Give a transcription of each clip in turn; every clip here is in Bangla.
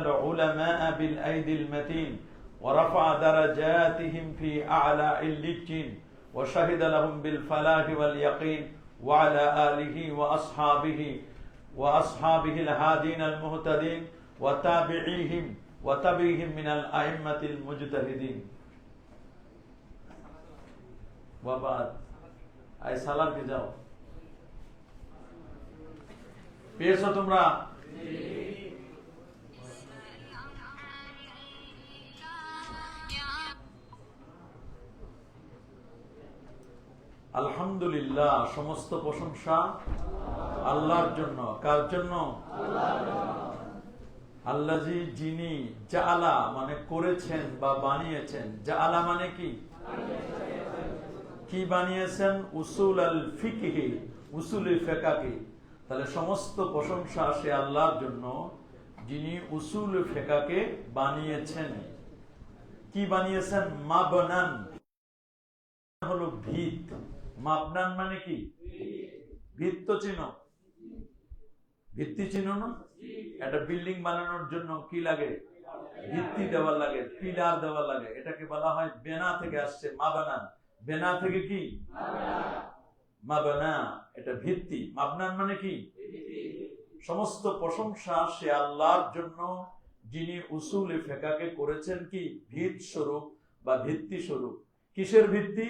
العلماء بالأيدي المتين ورفع درجاتهم في أعلى اللجين وشهد لهم بالفلاح واليقين وعلى آله وأصحابه وأصحابه الهادين المهتدين وتابعيهم وتبعهم من الأئمة المجتهدين وبعد أي সালাম কে যাও পেয়েছো তোমরা আলহামদুলিল্লাহ, সমস্ত প্রশংসা আল্লাহর জন্য। কার জন্য? আল্লাজি যিনি জালা মানে করেছেন বা বানিয়েছেন। জালা মানে কি? কি বানিয়েছেন? উসুল আল ফিকহি, উসুল ফেকাকে তাহলে সমস্ত প্রশংসা সে আল্লাহর জন্য যিনি উসুল ফেকাকে বানিয়েছেন। কি বানিয়েছেন? মা মাবনান। হলো ভিত। মাবনান মানে কি? ভিত তো চিনো ভিত্তি চিনো না? একটা বিল্ডিং বানানোর জন্য কি লাগে? ভিত্তি দেওয়া লাগে, পিলার দেওয়া লাগে। এটাকে বলা হয় বেনা থেকে আসছে মাবানান বেনা থেকে কি? মাবানা। এটা ভিত্তি। মাবনান মানে কি? সমস্ত প্রশংসা সে আল্লাহর জন্য, যিনি উসুল ফেকাকে করেছেন কি? ভিত স্বরূপ বা ভিত্তি স্বরূপ। কিসের ভিত্তি?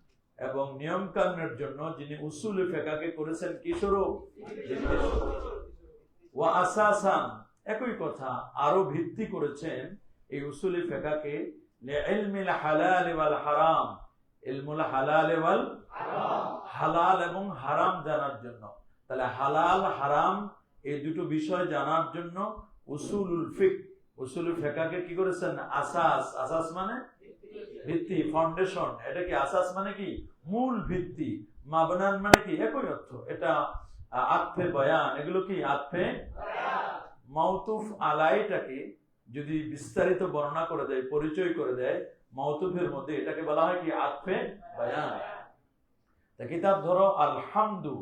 এবং নিয়ম কানুনের জন্য যিনি উসুল ফেকাকে করেছেন কি স্বরূপ? ওয়া আসাসান, একই কথা, আরও ভিত্তি করেছেন এই উসুল ফেকাকে হারাম। ইলমুল হালাল ওয়াল হালাল এবং হারাম জানার জন্য। তাহলে হালাল, হারাম এই দুটো বিষয় জানার জন্য উসুলুল ফিক, উসুলুল ফেকাকে কি করেছেন? আসাস আসাস মানে ভিত্তি ফাউন্ডেশন এটা কি আসাস মানে কি? মূল ভিত্তি। মাবনান মানে কি? একই অর্থ। এটা আত্মে বয়ান। এগুলো কি? আত্মে মাউতুফ আলাইটাকে যদি বিস্তারিত বর্ণনা করে দেয়, পরিচয় করে দেয়, মাউতুফের মধ্যে এটাকে বলা হয় কি? আত্মে বয়ান। তা কিতাব ধরো, আলহামদু।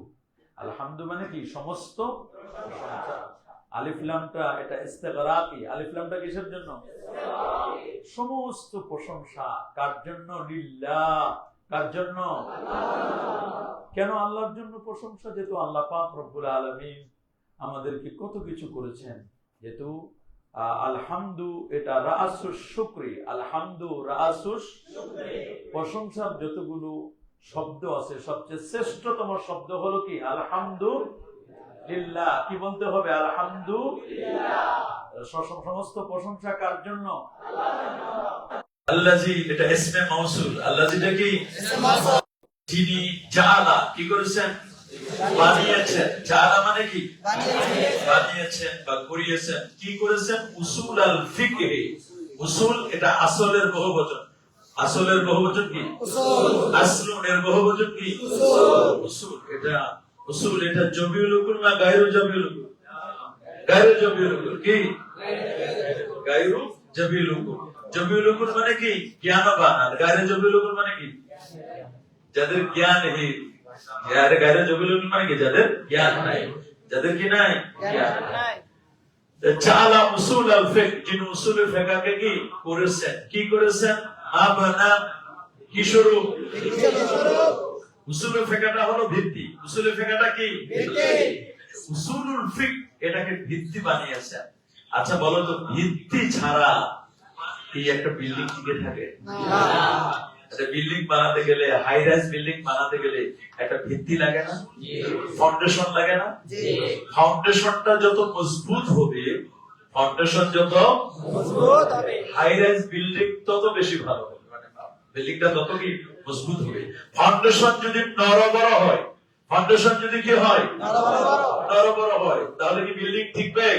আলহামদু মানে কি? সমস্ত। প্রশংসা আলিফলামটা এটা ইস্তেগরাকি। আলিফলামটা কিসের জন্য? সমস্ত প্রশংসা কার জন্য? লিল্লাহ। কার জন্য? কেন আল্লাহর জন্য প্রশংসা? যেহেতু আল্লাহ পাক রব্বুল আলামিন আমাদেরকে কত কিছু করেছেন। যেহেতু আলহামদু এটা রাসুস শুক্রি। আলহামদু রাসুস প্রশংসার যতগুলো শব্দ আছে সবচেয়ে শ্রেষ্ঠতম শব্দ হলো কি? আলহামদু লিল্লাহ, কি বলতে হবে? আলহামদু সমস্ত প্রশংসা কার জন্য? আল্লাজি এটা ইসমে মাউসুল। আল্লাজিটা কি? যিনি জালা, কি করেছেন? বানিয়েছেন। জালা মানে কি? বানিয়েছেন বা করিয়েছেন। কি করেছেন? উসুল আল ফিকহে। উসুল, এটা আসলের বহুবচন। আসলের বহুবচন কি? আসলুন এর বহুবচন কি? উসুল, এটা উসুল এটা জবিউল উকুল না গায়রু জবিউল উকুল গায়রু জবিউল উকুল কি? গায়রু জবিউল উকুল জবিউল উকুল মানে কি? জ্ঞানবান। আর গায়রু জবিউল উকুল মানে কি? যাদের জ্ঞান নেই। যাদের গায়রু জবিউল উকুল মানে কি? যাদের জ্ঞান নাই। যাদের কি নাই? জ্ঞান নাই। চালা উসুল আল ফিক। যিনি উসুল ফিকাকে কি করেছেন? কি করেছেন? আবানা কি শুরু হলো ভিত্তি। কি? উসুলুল ফিক এটাকে ভিত্তি বানিয়েছেন আচ্ছা বলো তো ভিত্তি ছাড়া কি একটা বিল্ডিং টিকে থাকে? একটা বিল্ডিং বানাতে গেলে হাই রাইজ বিল্ডিং বানাতে গেলে একটা ভিত্তি লাগে না? ফাউন্ডেশন লাগে না? ফাউন্ডেশনটা যত মজবুত হবে ফাউন্ডেশন যত হাই রাইজ বিল্ডিং তত বেশি ভালো হবে। মানে বিল্ডিংটা তত কি? মজবুত হবে। ফাউন্ডেশন যদি নরবর হয় ফাউন্ডেশন যদি কি হয়? নরবর হয়। তাহলে কি বিল্ডিং ঠিকবে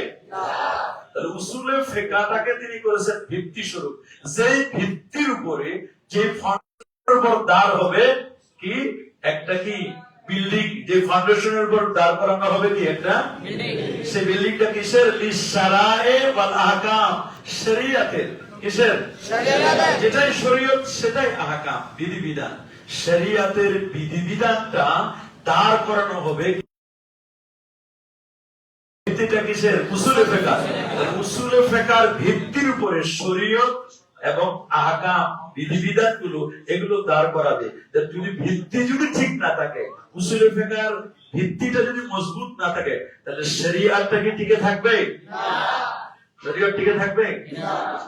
তাহলে উসুলে ফেকাটাকে তিনি করেছেন ভিত্তি স্বরূপ। যেই ভিত্তির উপরে যে ফাউন্ডেশনের উপর দাঁড় হবে কি? একটা কি? বিল্ডিং যে ফাউন্ডেশনের উপর দাঁড় করানো হবে কি একটা? সেই বিল্ডিংটা কিসের? লিসারায়ে ওয়াল আহকাম শরিয়াতের। কিসের? যেটাই শরীয়ত সেটাই আহকাম বিধিবিধান। শরিয়াতের বিধিবিধানটা দাঁড় করানো হবে। ভিত্তিটা কিসের? উসুলে ফেকার। উসুলে ফেকার ভিত্তির উপরে শরীয়ত এবং আহকাম বিধিবিধানগুলো এগুলো দাঁড় করাবে। যদি ভিত্তি যদি ঠিক না থাকে উসুলে ফেকার ভিত্তিটা যদি মজবুত না থাকে তাহলে শরিয়াতটা কি টিকে থাকবে? শরীয়ত টিকে থাকবে?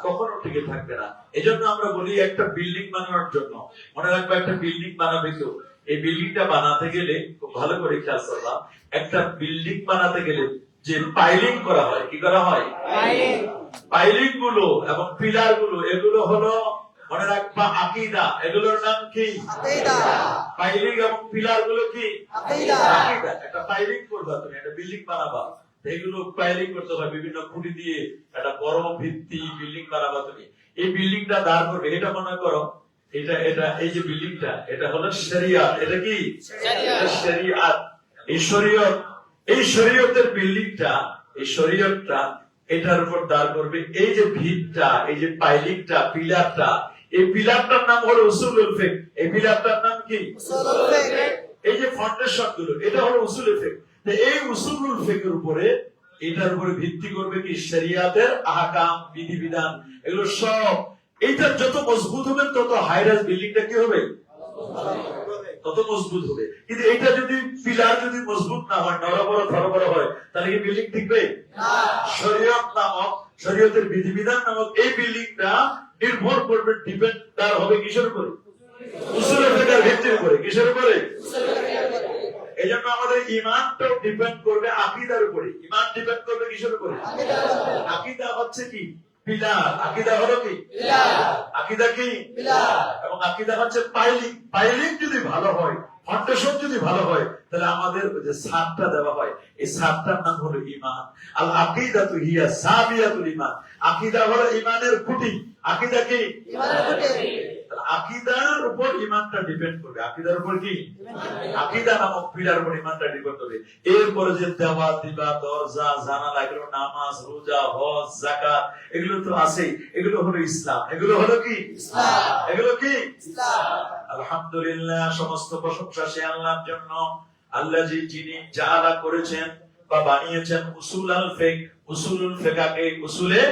কখনো টিকে থাকবে না। এই জন্য আমরা বলি একটা বিল্ডিং বানানোর জন্য। মনে রাখবে একটা বিল্ডিং বানাবে কেউ। এই বিল্ডিংটা বানাতে গেলে খুব ভালো করে খেয়াল করলাম একটা বিল্ডিং বানাতে গেলে যে পাইলিং করা হয় কি করা হয়? পাইলিং। গুলো এবং পিলারগুলো এগুলো হলো মনে রাখবা আকিদা। এগুলোর নাম কি? পাইলিং এবং পিলারগুলো কি আকিদা। একটা পাইলিং করবা তুমি একটা বিল্ডিং বানাবা। এগুলো পাইলিং করতে হয় বিভিন্ন খুঁটি দিয়ে একটা বড় ভিত্তি বিল্ডিং বানাবা তুমি। এই বিল্ডিংটা দাঁড় করবে এটা মনে করো এটা এটা এই যে বিল্ডিংটা এটা হলো শরিয়াত এটা কি? শরিয়াত। এই শরীয়ত এই শরীয়তের বিল্ডিংটা এই শরীয়তটা এটার উপর দাঁড় করবে। এই যে ভিতটা এই যে পাইলিংটা পিলারটা এই পিলারটার নাম হলো উসুলুল ফিক। এই পিলারটার নাম কি? এই যে ফাউন্ডেশনগুলো এটা হলো উসুল ফিক। এই উসুলুল ফিকের উপরে এটার উপরে ভিত্তি করবে কি শরিয়াতের আহকাম বিধিবিধান এগুলো সব। এইটা যত মজবুত হবে তত হাইরাস বিল্ডিংটা কি হবে? তত মজবুত হবে। কিন্তু এটা যদি পিলার যদি মজবুত না হয় নরবর ধরবর হয় তাহলে কি বিল্ডিং টিকবে? শরীয়ত নামক শরীয়তের বিধিবিধান নামক এই বিল্ডিংটা নির্ভর করবে ডিপেন্ড তার হবে কিসের উপরে? উসুল ফিকার ভিত্তির উপরে। কিসের উপরে। এই জন্য আমাদের ইমানটাও ডিপেন্ড করবে আকিদার উপরে। ইমান ডিপেন্ড করবে কিসের উপরে? আকিদা হচ্ছে কি? পিলার আকিদা হলো কি? আকিদা কি? এবং আকিদা হচ্ছে পাইলিং পাইলিং যদি ভালো হয় ফাউন্ডেশন যদি ভালো হয় তাহলে আমাদের যে সাতটা দেওয়া হয়। এই সাতটার নাম হলো ইমান। আল আকিদা তু হিয়া সাবিয়াতুল ইমান। আকিদা হলো ইমানের খুঁটি। আকিদা কি? আকিদার উপর ইমানটা ডিপেন্ড করবে। আকিদার উপর কি? আকিদা নামক পিলার উপর ইমানটা ডিপেন্ড করবে। এরপরে যে দিবা দরজা জানালা এগুলো নামাজ রোজা হজ জাকাত এগুলো তো আছে এগুলো হলো ইসলাম। এগুলো হলো কি? এগুলো কি? আলহামদুলিল্লাহ সমস্ত প্রশংসা সে আল্লাহর জন্য। আল্লাহ যিনি জালা করেছেন বা বানিয়েছেন উসুল আল ফেক উসুলুল উসুলে?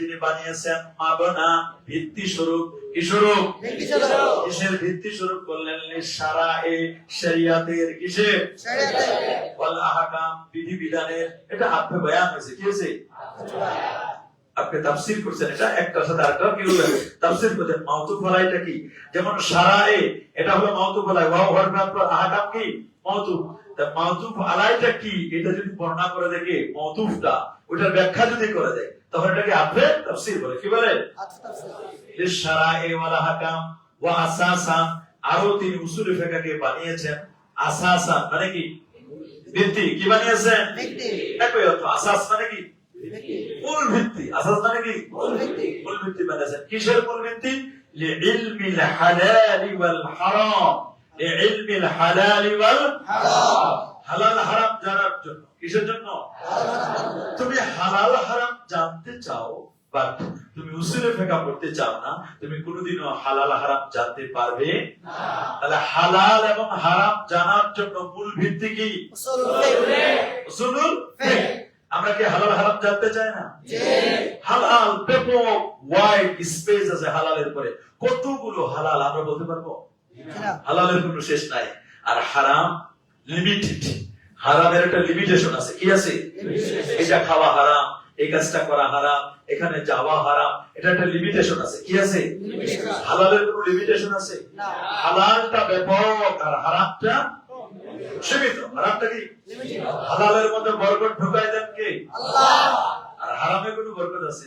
যিনি বানিয়েছেন মাবনা ভিত্তি স্বরূপ। কি স্বরূপ? কিসের ভিত্তি স্বরূপ করলেন সারা এ শরিয়াতের। ওয়াল আহকাম বিধি বিধানের এটা আপনি বয়ান হয়েছে। কি হয়েছে? আপনি তাফসীর করছেন। এটা একটার সাথে আরেকটা কি হলো? তাফসীর করছেন। মাউতুফ আলাইটা কি? যেমন সারায়ে এটা হলো মাউতুফ আলাই ওয়াও হরফ পর আহকাম কি? মাউতুফ তা মাউতুফ আলাইটা কি? এটা যদি বর্ণনা করে দেখে মাউতুফটা ওটার ব্যাখ্যা যদি করে দেয়, তখন এটাকে আফে তাফসীর বলে। কি বলে? লিশারায়ে ওয়ালা হাকাম ওয়া আসাসা। আরও তিন উসুল ফিকাহকে বানিয়েছেন। আসাসা মানে কি? ভিত্তি। কি বানিয়েছেন? ভিত্তি একই অর্থ, আসাস মানে কি? মূল ভিত্তি। আসাস মানে কি? মূল ভিত্তি মূল ভিত্তি বানিয়েছেন। কিসের মূল ভিত্তি? লিইলমিল হালাল ওয়াল হারাম। হালাল হারাম। জানার জন্য। কিসের জন্য? তুমি হালাল হারাম জানতে চাও বাট তুমি উসুলে ফেকা পড়তে চাও না তুমি কোনোদিনও হালাল হারাম জানতে পারবে তাহলে হালাল এবং হারাম জানার জন্য মূল ভিত্তি কি? উসুলুল আমরা কি হালাল হারাম জানতে চাই না? হালাল ব্যাপক ওয়াইড স্পেস আছে হালালের পরে। কতগুলো হালাল আমরা বলতে পারব? হালালের কোনো শেষ নাই। আর হারাম লিমিটেড হারামের একটা লিমিটেশন আছে। কি আছে? এটা খাওয়া হারাম এই কাজটা করা হারাম এখানে যাওয়া হারাম এটা একটা লিমিটেশন আছে। কি আছে? হালালের কোনো লিমিটেশন আছে? হালালটা ব্যাপক আর হারামটা সীমিত। হারামটা কি? হালালের মধ্যে বরকত ঢুকাই দেন কে? আর হারামে কোনো বরকত আছে?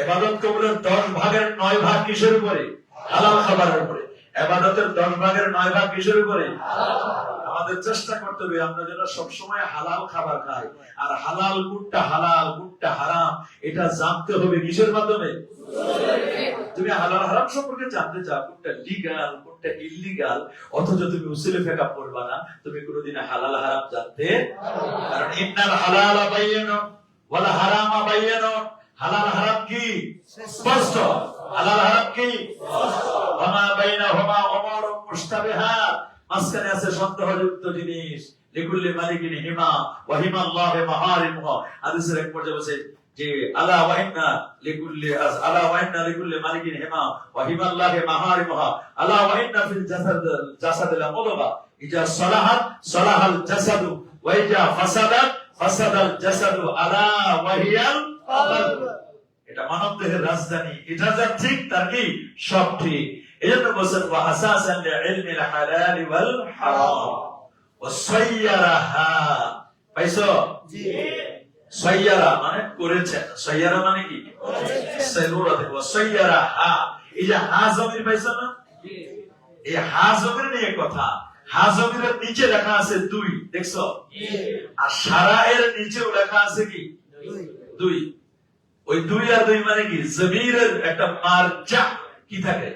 এবাদত কবুলের দশ ভাগের নয় ভাগ কিসের উপরে? হালাল খাবারের উপরে। এবাদতের দশ ভাগের নয় ভাগ কিসের উপরে? আমাদের চেষ্টা করতে হবে, আমরা যেন সবসময় হালাল খাবার খাই। আর হালাল কোনটা হালাল কোনটা হারাম, এটা জানতে হবে কিসের মাধ্যমে? তুমি হালাল হারাম সম্পর্কে জানতে চাও কোনটা লিগাল কোনটা ইলিগাল অথচ তুমি উসুলে ফেকা পড়বা না, তুমি কোনোদিন হালাল হারাম জানতে কারণ ইন্নাল হালাল বাইয়ান ওয়ালা হারাম বাইয়ান হালাল হারাম কি? স্পষ্ট। হালাল হারাম কি? ওমা বাইনাহুমা উমুরুন মাঝখানে আছে সন্দেহযুক্ত জিনিস। লিকুল্লি মালিকিন হিমা ওয়া হিমা আল্লাহ মাহারিমুহা হাদিসের এক পর্যায়ে বলছে যে, আলা ওয়া লিকুল্লি আলা ওয়া লিকুল্লি মালিকিন হিমা ওয়া হিমা আল্লাহ মাহারিমুহা আলা ওয়া ফিল জাসাদ জাসাদ লা মুদগা ইজা সালাহাত, সালাহাল জাসাদু। ওয়া ইজা ফাসাদাত, ফাসাদাল জাসাদু। আলা ওয়া হিয়াল কলব এটা মানব দেহের রাজধানী। এটা যা ঠিক, তার কি? সব ঠিক। এই জন্য বলছেন ওয়া আসাসান লিলমিল হালাল ওয়াল হারাম ওয়া সাইয়ারাহা পাইছো সাইয়ারা মানে করেছেন সাইয়ারা মানে কি? সাইরুরা থেকে ওয়া সাইয়ারাহা এই যে হা জমির পাইছো না? এই হা জমির নিয়ে কথা। হা জমিরের নিচে লেখা আছে দুই দেখছ? আর সারা এর নিচেও লেখা আছে কি? দুই। ওই দুই আর দুই মানে কি? জমিরের একটা মারজা কি থাকে?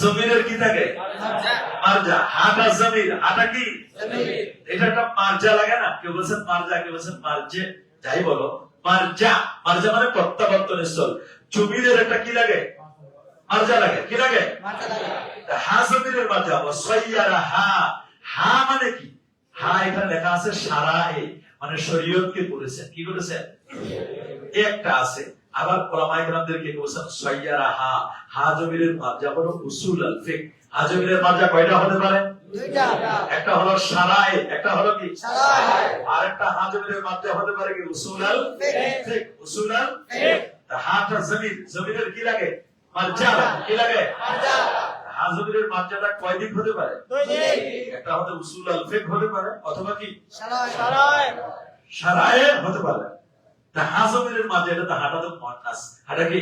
জমিরের কি থাকে? মারজা। হাটা জমির হাটা কি? এটা একটা মারজা লাগে না? কেউ বলছেন মারজা কেউ বলছেন মারজে। যাই বলো মারজা। মারজা মানে প্রত্যাবর্তন স্থল জমিরের একটা কি লাগে? মারজা লাগে। কি লাগে? হা জমিরের মারজা। সৈয়ারা হা। হা মানে কি? হা এখানে লেখা আছে সারা মানে শরীয়তকে করেছেন কি করেছেন একটা আছে। আবার ওলামায়ে কেরামদেরকে বলছেন সৈয়ারা হা হা জমিরের মারজা হলো উসুল আল ফিক। হা জমিরের কয়টা হতে পারে? একটা হলো সারায় একটা হলো কি? আর একটা হা জমিরের হতে পারে কি? উসুল আল ফিক। উসুল আল তা হাটা জমির জমিরের কি লাগে? কি লাগে? হা জমিরের মারজাটা কয় দিক হতে পারে? একটা হতে উসুল আল ফিক হতে পারে অথবা কি? সারায় হতে পারে। তা হাজমিরের মাঝে এটা তো হাটা তো মুয়ান্নাস হাটা কি?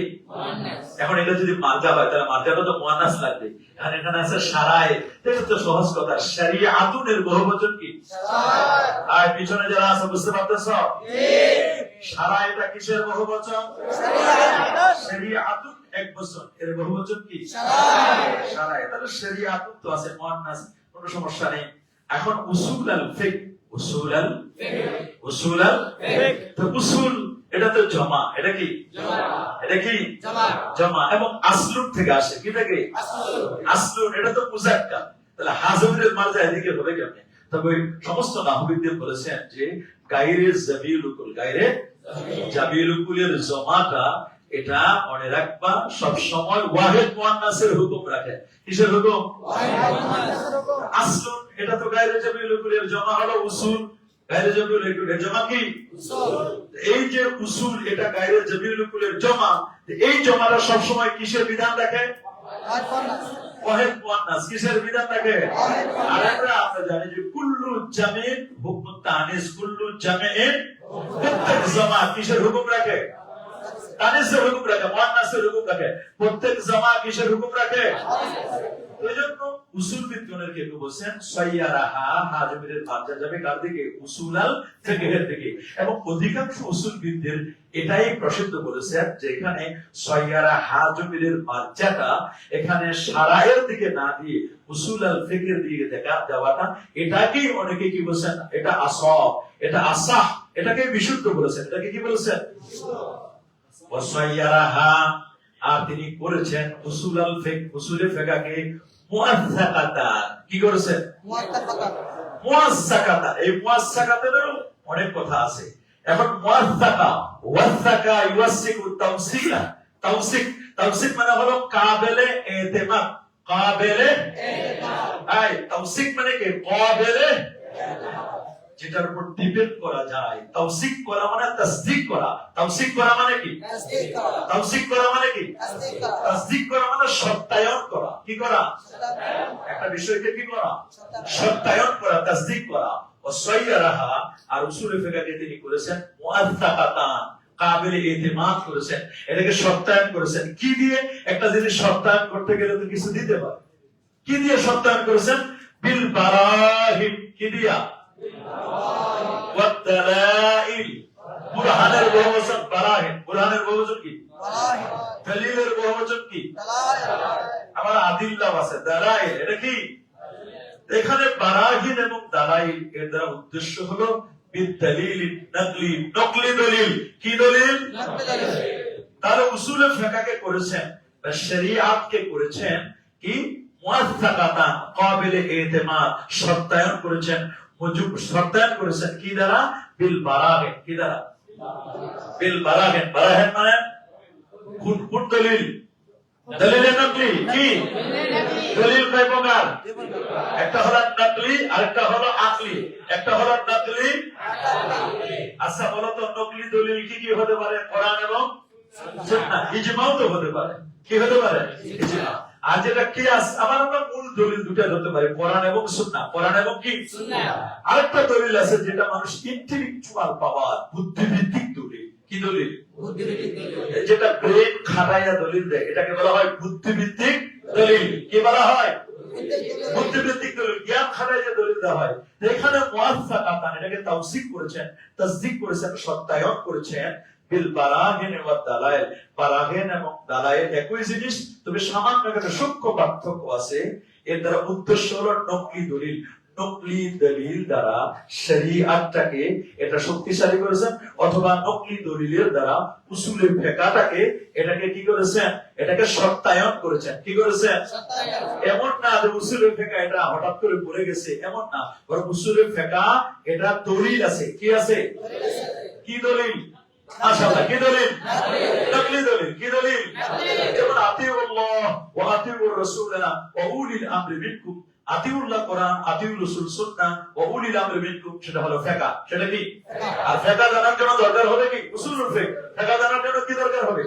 এখন এটা যদি মার্জা হয় তাহলে মার্জাটা তো মুয়ান্নাস লাগবে। এখন এখানে আছে সারায়। এটা তো সহজ কথা। শরিয়াতুনের বহুবচন কি? আর পিছনে যারা আছে বুঝতে পারতেছ? সারায়টা কিসের বহুবচন শরিয়াতুন। এক বচন। এর বহুবচন কি? সারায়। তাহলে শরিয়াতুন তো আছে মুয়ান্নাস কোনো সমস্যা নেই। এখন উসুল আল ফিক উসুল আল উসুল আল তো উসুল এটা তো জমা এটা কি? এটা কি? জমা। এবং আসলুন থেকে আসে কি থেকে? আসলুন। এটা তো মুজাক্কা তাহলে হাজমিরের মার্জা এদিকে হবে কেমনে? তবে সমস্ত নাহবিদদের বলেছেন যে গাইরে গাইরে জমাটা এটা মনে রাখবা সব সময় ওয়াহিদ মুয়ান্নাসের হুকুম রাখে। কিসের হুকুম। আসলুন এটা তো গাইরে জাবিলুকুলের জমা হলো উসুল। জমা কি? এই যে উসুল এটা জমা। এই জমাটা সব সময় কিসের বিধান রাখে? ওয়াহিদ মুয়ান্নাস কিসের বিধান রাখে? আর আমরা আমরা জানি যে কুল্লু জামিন হুকুম তানিস কুল্লু প্রত্যেক জমা কিসের হুকুম রাখে? তানিসের হুকুম রাখে মুয়ান্নাসের হুকুম রাখে। প্রত্যেক জমা কিসের হুকুম রাখে? উসুল বলছেন হাজমিরের যাবে কার দিকে? উসুলাল এবং অধিকাংশ উসুলবিদদের এটাই প্রসিদ্ধ বলেছেন যে এখানে সৈয়ারা হাজমিরের এখানে সারায়ের দিকে না দিয়ে দিকে দেখা দেওয়াটা, এটাকেই অনেকে কি বলছেন? এটা এটা আসাহ এটাকে বিশুদ্ধ বলেছেন এটাকে কি বলেছেন আর তিনি করেছেন উসুল ফিক উসুলে ফিকাকে কি করেছেন? এই মুআজ্জাকাতেরও অনেক কথা আছে। এখন মুআজ্জাকা ওয়াজ্জাকা ইউয়াসিকু তাওসিলা তাওসিক তাওসিক মানে হলো কাবেলে এতেমাদ কাবেলে আই তাওসিক মানে কি? কাবেলে যেটার উপর ডিপেন্ড করা যায়। তাওসিক করা মানে তাসদিক করা। তাওসিক করা মানে কি? তাওসিক করা মানে কি? তাসদিক করা। মানে সত্যায়ন করা। কি করা? একটা বিষয়কে কি করা? সত্যায়ন। করা তাসদিক করা। ও সৈয়ারাহা আর উসুলে ফিকাকে তিনি করেছেন মুআত্তাকাতান কাবিলে ইতিমাদ করেছেন। এটাকে সত্যায়ন করেছেন। কি দিয়ে? একটা জিনিস সত্যায়ন করতে গেলে তো কিছু দিতে হয়। কি দিয়ে সত্যায়ন করেছেন? বিল বারাহিন কি দিয়া? ওয়াদালাইল বুরহানের বহুবচন বারাহিন। বুরহানের বহুবচন কি? দলিলের বহুবচন কি? আমার আদিল্লাহ আছে দালাইল। এটা কি? এখানে বারাহিন এবং দালাইল এর দ্বারা উদ্দেশ্য হলো বিদলিল নকলি নকলি দলিল। কি দলিল? তাহলে উসুলে ফেকাকে করেছেন বা শরিয়াতকে করেছেন কি? মুআত্তাকাতান কাবিলে ইতিমাদ সত্যায়ন করেছেন। সত্যায়ন করেছেন। কি দ্বারা? বিল বারাহিন কি দ্বারা? বিল বারাহিন বারাহিন মানে কোন দলিল। দলিলে নকলি কি? দলিল কয় প্রকার? একটা হলো নকলি আরেকটা হলো আকলি। একটা হলো নকলি আচ্ছা বলো তো, নকলি দলিল কি কি হতে পারে? কোরআন এবং ইজমাও তো হতে পারে। কি হতে পারে? ইজমা আর যেটা কিয়াস আমার আমরা মূল দলিল দুটো হতে পারে কোরআন এবং সুন্নাহ। কোরআন এবং কি? আরেকটা দলিল আছে যেটা মানুষ ইন্টেলেকচুয়াল পাওয়ার বুদ্ধিভিত্তিক দলিল। কি দলিল? যেটা ব্রেন খাটাইয়া দলিল দেয় এটাকে বলা হয় বুদ্ধিভিত্তিক দলিল। কি বলা হয়? বুদ্ধিভিত্তিক দলিল জ্ঞান খাটাই যে দলিল দেওয়া হয়। এখানে মুআফফা কাতান এটাকে তাওসিক করেছেন তাসদিক করেছেন সত্যায়ন করেছেন। বিল বারাহিন ওয়া দালাইল। বারাহিন এবং দালাইল একই জিনিস তবে সামান্য একটা সূক্ষ্ম পার্থক্য আছে। এর দ্বারা উদ্দেশ্য হলো নকলি দলিল। নকলি দলিল দ্বারা শরীয়তটাকে এটা শক্তিশালী করেছেন অথবা নকলি দলিলের দ্বারা উসুলের ফেকাটাকে এটাকে কি করেছেন? এটাকে সত্যায়ন করেছেন। কি করেছেন? এমন না যে উসুলের ফেকা এটা হঠাৎ করে পড়ে গেছে এমন না। বরং উসুলের ফেকা এটা দলিল আছে। কি আছে। কি দলিল? মাশাআল্লাহ কি দলিল? নকলি দলিল কি দলিল? যেমন আতিউল্লাহ ওয়া আতিউর রাসূলা ওয়া উলিল আমরি মিনকুম। আতিউল্লাহ কোরআন আতিউর রাসূল সুন্নাহ ওয়া উলিল আমরি মিনকুম সেটা হলো ফেকা। সেটা কি? আর ফেকা জানার জন্য দরকার হবে কি? উসুলুল ফিক। ফেকা জানার জন্য কি দরকার হবে?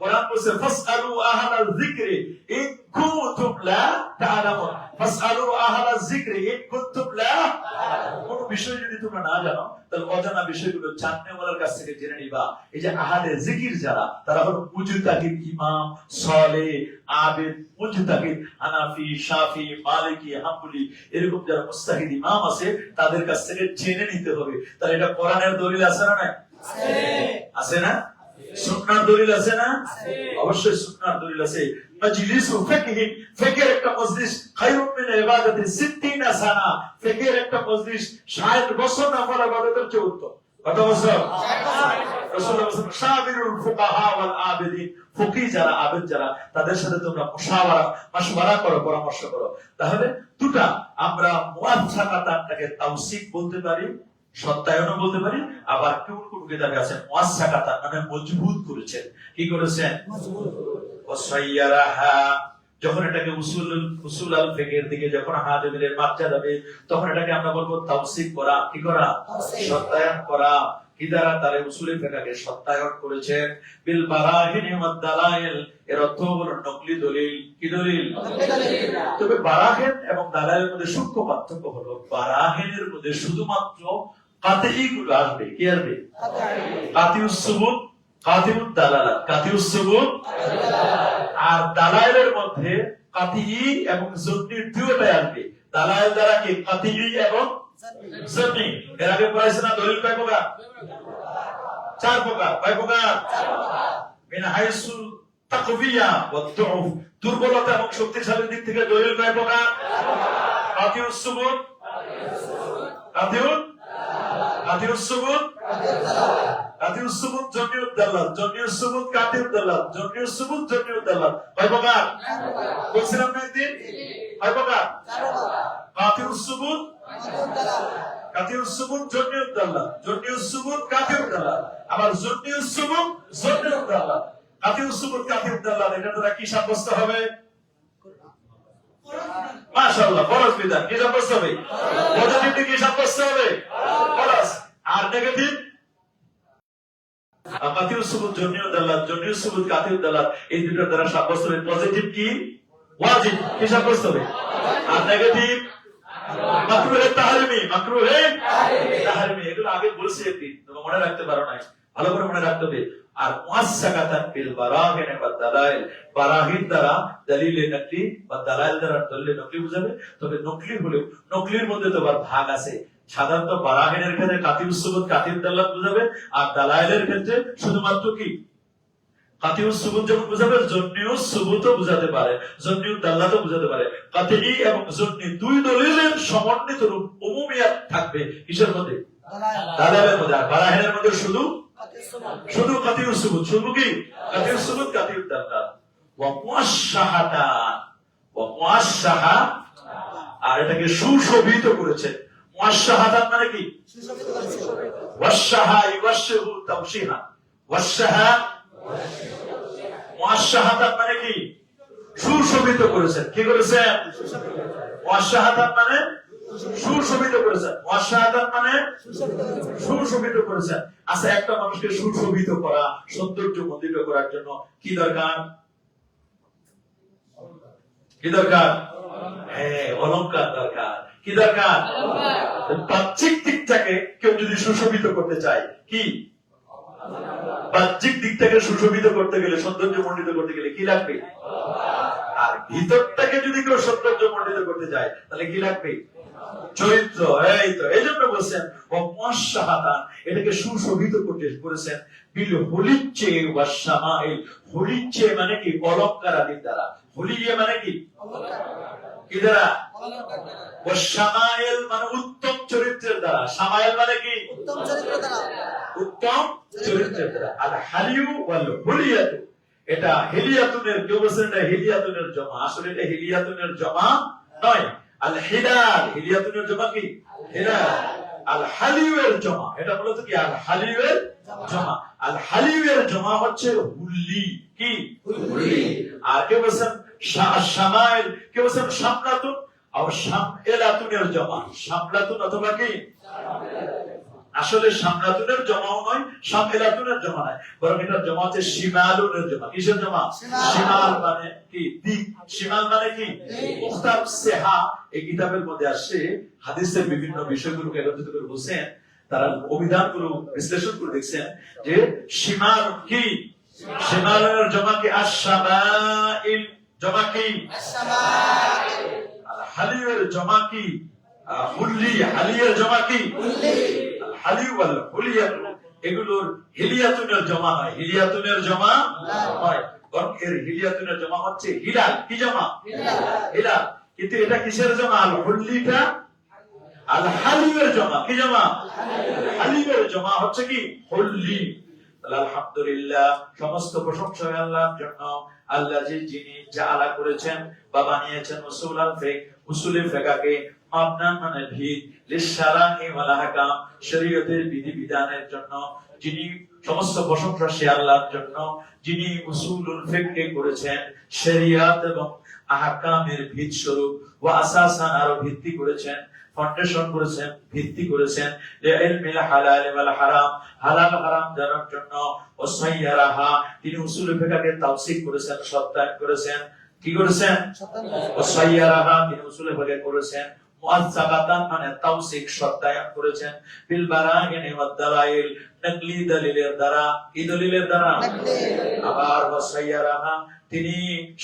কোরআন বলছে ফাসআলু আহলাল যিকরি ইন কুনতুম লা তা'লামুন ফাসআলু আহলাল যিকরি ইন কুনতুম লা কোন বিষয় যদি তোমরা না জানো তাহলে অজানা বিষয়গুলো জাননেওয়ালার কাছ থেকে জেনে নিবা। এই যে আহালে জিকির যারা তারা হলো মুজতাহিদ ইমাম সালে আবেদ মুজতাহিদ হানাফি শাফি মালিকি হাম্বলি এরকম যারা মুস্তাহিদ ইমাম আছে তাদের কাছ থেকে জেনে নিতে হবে। তাহলে এটা কোরআনের দলিল আছে না আছে না? দলিল আছে না? অবশ্যই দলিল আছে। ফিকহি একটা মজলিস মিন ইবাদাতি 60 সানা। একটা মজলিস 60 বছর নফল ইবাদতের চেয়ে উত্তম। কত বছর? ফুকাহা ওয়াল আবিদিন। ফকি যারা, আবেদ যারা, তাদের সাথে তোমরা করো, পরামর্শ করো। তাহলে দুটা আমরা মুআফসাকাতাটাকে তাওসিক বলতে পারি। সত্যায়নও বলতে পারি আবার কোন কোন কিতাবে আছে মুআসসাকাতা মানে মজবুত করেছেন। কি করেছেন? ওয়াসাইয়ারাহা যখন এটাকে উসুল উসুল আল ফিকের দিকে যখন হাদিমের মাত্রা যাবে তখন এটাকে আমরা বলব তাওসিক করা। কি করা? সত্যায়ন করা। কি দ্বারা? তারা উসুলে ফিকাকে সত্যায়ন করেছেন। বিল বারাহিন ওয়াদ দালাইল এর অর্থ হলো নকলি দলিল। কি দলিল। তবে বারাহেন এবং দালাইলের মধ্যে সূক্ষ্ম পার্থক্য হলো বারাহেনের মধ্যে শুধুমাত্র গুলো আসবে কি আসবে কাতিউদ কাতিউস সুবুত আর দালাইলের মধ্যে কাতিই এবং জন্নি দুটোটাই আসবে দালাইল দ্বারা কি? কাতিই এবং জন্নি এর আগে পড়াইছে না দলিল কয় প্রকার? চার প্রকার। কয় প্রকার? মিন হাইসুল তাকবিয়া ওয়া দুউফ। দুর্বলতা এবং শক্তিশালীর দিক থেকে দলিল কয় প্রকার? কাতিউস সুবুত। কাতিউদ কাতিউস সুবুত কাতিউস সুবুত জমিউদ দালাল জমিউস সুবুত কাতিউদ দালাল জমিউস সুবুত জমিউদ দালাল। কয় প্রকার বলছিলাম না একদিন? কাতিউস সুবুত সুবুত দালাল সুবুত দালাল। সুবুত দালাল। সুবুত দালাল এটা দ্বারা কি সাব্যস্ত হবে? মাশাআল্লাহ ফরজ বিধান। কি সাব্যস্ত হবে? পজিটিভ কি সাব্যস্ত হবে। ফরজ। আর নেগেটিভ? কাতিউ সুবুত সুবুত কাতিউ এই দুটোর দ্বারা সাব্যস্ত হবে। পজিটিভ কি? ওয়াজিব। কি সাব্যস্ত হবে? আর নেগেটিভ? মাকরুহে তাহরিমি। মাকরুহে তাহরিমি। এগুলো আগে বলছি একদিন। তোমরা মনে রাখতে পারো না ভালো করে মনে রাখতে হবে। আর মুআসসাকাতান ফিল বারাহিন দালাইল। বারাহিন দ্বারা দলিলে নকলি বা দালাইল দ্বারা দলিলে নকলি বুঝাবে? তবে নকলি হলেও নকলির মধ্যে তো আবার ভাগ আছে। সাধারণত বারাহিনের ক্ষেত্রে কাতিব সুবুত কাতিব দালাল বুঝাবে আর দালাইলের ক্ষেত্রে শুধুমাত্র কি? কাতিউ সুবুত যখন বুঝাবে জন্নিউ সুবুতও বুঝাতে পারে জন্নিউ দাল্লাতও বুঝাতে পারে। কাতিই এবং জন্নি দুই দলিলের সমন্বিত রূপ উমুমিয়াত থাকবে। কিসের মধ্যে? দালালের মধ্যে। আর বারাহিনের মধ্যে শুধু শুধু কাতিউ সুবুত শুধু কি? কাতিউ সুবুত ওয়া মুআশশাহাতান আর এটাকে সুশোভিত করেছে। মানে কি? মুআশশাহাতান মানে কি? সুশোভিত করেছেন কি করেছেন মুআশশাহাতান মানে সুশোভিত মানে সুশোভিত আচ্ছা একটা মানুষকে সুশোভিত করা, সৌন্দর্য মণ্ডিত করার জন্য কি দরকার? কি দরকার? হ্যাঁ অলংকার দরকার। কি দরকার? বাহ্যিক দিকটাকে কেউ যদি সুশোভিত করতে চায়, কি? বাহ্যিক দিকটাকে সুশোভিত করতে গেলে, সৌন্দর্য মন্ডিত করতে গেলে কি লাগবে? আর ভিতরটাকে যদি কেউ সৌন্দর্য মন্ডিত করতে যায় তাহলে কি লাগবে? চরিত্র এই তো এই জন্য বলছেন এটাকে সুশোভিত করতে করেছেন বিল হলিচ্ছে ওয়াসামাইল হলিচ্ছে মানে কি? অলঙ্কার আদির দ্বারা হলিয়ে মানে কি? কি দ্বারা? ওয়াসামাইল মানে উত্তম চরিত্রের দ্বারা। সামাইল মানে কি? উত্তম চরিত্র দ্বারা। উত্তম চরিত্রের দ্বারা। আর হালিউ ওয়াল হুলিয়াতু। এটা হেলিয়াতুনের কেউ বলছেন এটা হেলিয়াতুনের জমা। আসলে এটা হেলিয়াতুনের জমা নয়। আল হিলাল হেলিয়াতুনের জমা কি? হিলাল। আল হালিউয়ের জমা। এটা মূলত কি? আল হালিউয়ের জমা। আল হালিউয়ের জমা হচ্ছে হুল্লি। কি? হুল্লি। আর কেউ বলছেন শা- শামাইল কেউ বলছেন শামলাতুন। আর জমা। শামলাতুন অথবা কি? আসলে সামরাতুনের জমাও নয় সামেলাতুনের জমা নয় বরং এটার জমা হচ্ছে শিমালুনের জমা। কিসের জমা। শিমাল। মানে কি? দিক। শিমাল মানে কি? মুখতার সেহা। এই কিতাবের মধ্যে আসছে হাদিসের বিভিন্ন বিষয়গুলোকে একত্রিত করে বলছেন তারা অভিধানগুলো বিশ্লেষণ করে দেখছেন যে শিমাল কি? শিমালের জমা কি? আশামাইল জমা কি? আর হালিয়ের জমা কি? হুল্লি। হালিয়ের জমা কি? এগুলোর হিলিয়াতুনের জমা হয়। হিলিয়াতুনের জমা হয়। বরং এর হিলিয়াতুনের জমা হচ্ছে হিলাল। কি জমা? হিলাল। কিন্তু এটা কিসের জমা? আল হুল্লিটা? আল হালিমের জমা। কি জমা? হালিমের জমা হচ্ছে কি? হুল্লি। আলহামদুলিল্লাহ সমস্ত প্রশংসা আল্লাহর জন্য। আল্লাহ যে যিনি জালা করেছেন বা বানিয়েছেন উসুল আল ফিক উসুলে ফিকাকে মাবনান মানে ভিত লিশারাহি ওয়াল আহকাম শরীয়তের বিধি বিধানের জন্য যিনি সমস্ত প্রশংসা সে আল্লাহর জন্য যিনি উসুলুল ফিককে করেছেন শরিয়াত এবং আহকামের ভিত স্বরূপ ওয়া আসাসান আরও ভিত্তি করেছেন ফাউন্ডেশন করেছেন ভিত্তি করেছেন যে ইলমিল হালাল ওয়াল হারাম হালাল হারাম জানার জন্য ও সাইয়ারাহা তিনি উসুল ফিকাকে তাওসিক করেছেন সত্যায়ন করেছেন। কি করেছেন? ও সাইয়ারাহা তিনি উসুল ফিকা করেছেন। মুআজ্জাবাতান মানে তাওসিক সত্যায়ন করেছেন। বিল বারাহিন ওয়াদ দালাইল নকলি দলিলের দ্বারা। কি দলিলের দ্বারা? আবার ও তিনি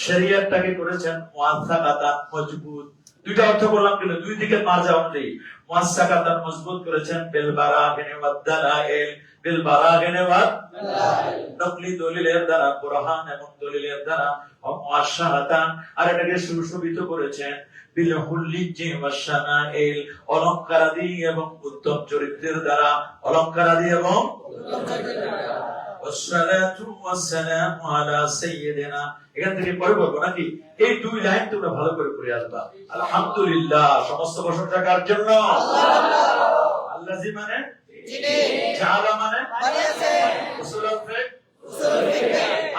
শরীয়তটাকে করেছেন মুআজ্জাবাতান মজবুত। দুইটা অর্থ বললাম কিন্তু দুই দিকে মার্জা অনুযায়ী মুআজ্জাবাতান মজবুত করেছেন বিল বারাহিন ওয়াদ দালাইল। বিল বারাহিন ওয়াদ নকলি দলিলের দ্বারা বুরহান এবং দলিলের দ্বারা। মুআশশাহাতান আর এটাকে সুশোভিত করেছেন। অলংকারাদি এবং উত্তম চরিত্রের দ্বারা। অলংকারাদি এবং এখান থেকে পরে বলব নাকি? এই দুই লাইন তোমরা ভালো করে পড়ে আসবা। আলহামদুলিল্লাহ, সমস্ত প্রশংসা কার জন্য? আল্লাহ মানে? যিনি মানে? উসুল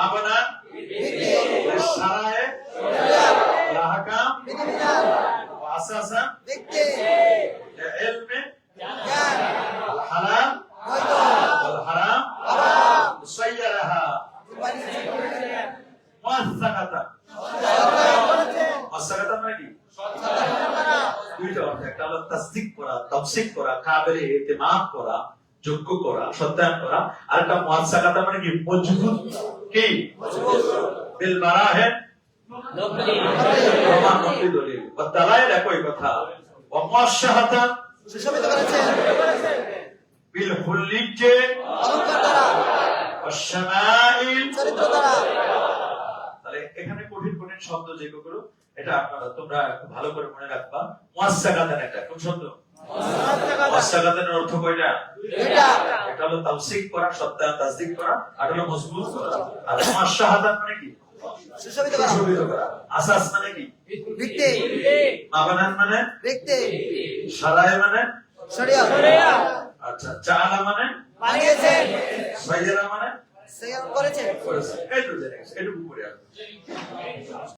আবাদান সারায়ে? লাহকাম বিধিবিধান ওয়াসাসা ব্যক্তি ইলমে জ্ঞান الحلال বৈধ والحرام হারাম سيرها বানিয়েছেন করেছেন موثقة সত্যায়ন করেছেন موثقة মানে কি সত্যায়ন করা দুইটা অর্থ একটা হলো তাসদিক করা তাফসিক করা কাবিলে ইতিমাদ করা যোগ্য করা সত্যায়ন করা আর একটা মুআসাকাতা মানে কি মজবুত কি বিল বারাহে প্রমাণ নকলি দলিল ও দালাইল একই কথা ও সুশোভিত করেছেন বিল হুল্লিকে অলঙ্কার দ্বারা ও চরিত্র দ্বারা তাহলে এখানে কঠিন কঠিন শব্দ যেগুলো এটা আপনারা তোমরা ভালো করে মনে রাখবা। মুআসাকাতান একটা কোন শব্দ? অর্থ কয়টা? একটা হলো তাওসিক করা সত্যায়ন তাসদিক করা আর হলো মজবুত করা। আর মুআশশাহাদাত মানে কি? সুশোভিত করা আসাস মানে কি? ভিত্তি মাবানান মানে? ব্যক্তি সারায় মানে? শরিয়া আচ্ছা চালা মানে? বানিয়েছেন সাইয়ারা মানে? সাইয়ারা করেছেন করেছে। এই তো জিনিস এটুকু করে আসবে।